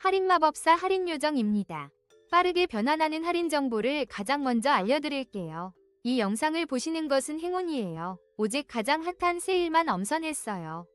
할인 마법사 할인 요정입니다. 빠르게 변환하는 할인 정보를 가장 먼저 알려드릴게요. 이 영상을 보시는 것은 행운이에요. 오직 가장 핫한 세일만 엄선했어요.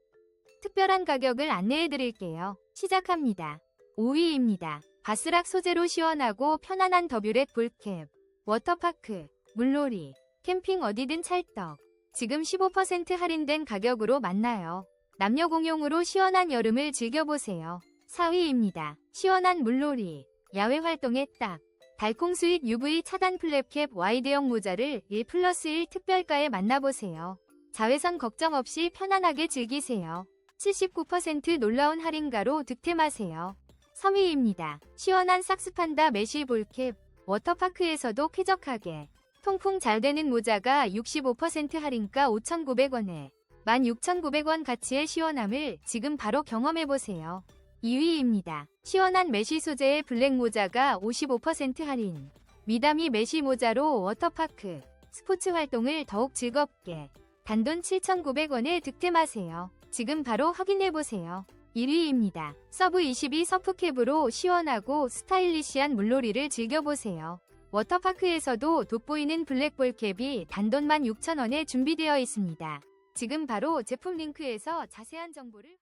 특별한 가격을 안내해드릴게요. 시작합니다. 5위입니다. 바스락 소재로 시원하고 편안한 더뷰렛 볼캡, 워터파크, 물놀이, 캠핑 어디든 찰떡. 지금 15% 할인된 가격으로 만나요. 남녀 공용으로 시원한 여름을 즐겨보세요. 4위입니다. 시원한 물놀이, 야외 활동에 딱. 달콩 스윗 UV 차단 플랩캡 와이드형 모자를 1 플러스 1 특별가에 만나보세요. 자외선 걱정 없이 편안하게 즐기세요. 79% 놀라운 할인가로 득템하세요. 3위입니다. 시원한 삭스판다 메쉬 볼캡 워터파크에서도 쾌적하게 통풍 잘 되는 모자가 65% 할인가 5,900원에 16,900원 가치의 시원함을 지금 바로 경험해보세요. 2위입니다. 시원한 메쉬 소재의 블랙 모자가 55% 할인. 미다미 메쉬 모자로 워터파크, 스포츠 활동을 더욱 즐겁게. 단돈 7,900원에 득템하세요. 지금 바로 확인해보세요. 1위입니다. 서브 22 서프캡으로 시원하고 스타일리시한 물놀이를 즐겨보세요. 워터파크에서도 돋보이는 블랙볼 캡이 단돈 16,000원에 준비되어 있습니다. 지금 바로 제품 링크에서 자세한 정보를